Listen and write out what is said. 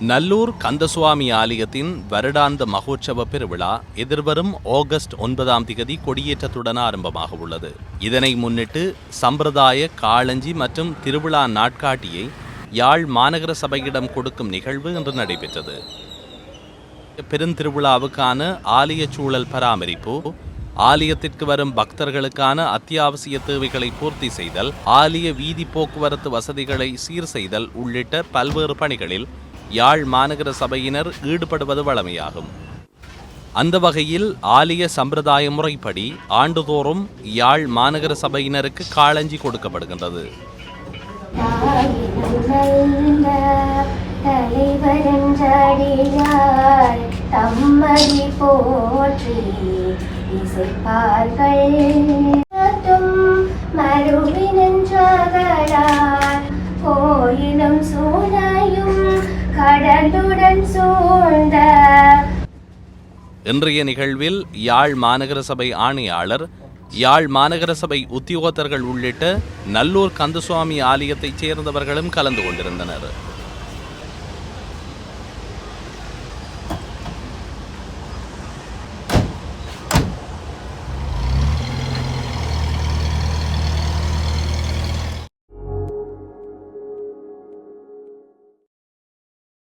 நல்லூர் கந்தசுவாமி ஆலயத்தின் வருடாந்த மகோற்சவ பெருவிழா எதிர்வரும் ஆகஸ்ட் ஒன்பதாம் திகதி கொடியேற்றத்துடன் ஆரம்பமாக உள்ளது. இதனை முன்னிட்டு சம்பிரதாய காளஞ்சி மற்றும் திருவிழா நாட்காட்டியை யாழ் மாநகர சபையிடம் கொடுக்கும் நிகழ்வு இன்று நடைபெற்றது. பெருந்திருவிழாவுக்கான ஆலய சூழல் பராமரிப்பு ஆலயத்திற்கு வரும் பக்தர்களுக்கான அத்தியாவசிய தேவைகளை பூர்த்தி செய்தல் ஆலய வீதி போக்குவரத்து வசதிகளை சீர் செய்தல் உள்ளிட்ட பல்வேறு பணிகளில் யாழ் மாநகர சபையினர் ஈடுபடுவது வழமையாகும். அந்த வகையில் ஆலய சம்பிரதாய முறைப்படி ஆண்டுதோறும் யாழ் மாநகர சபையினருக்கு காளஞ்சி கொடுக்கப்படுகின்றது. தம்மதி போற்றி இசைப்பார்கள். இன்றைய நிகழ்வில் யாழ் மாநகர சபை ஆணையாளர் யாழ் மாநகர சபை உத்தியோகத்தர்கள் உள்ளிட்ட நல்லூர் கந்தசுவாமி ஆலயத்தைச் சேர்ந்தவர்களும் கலந்து கொண்டிருந்தனர்.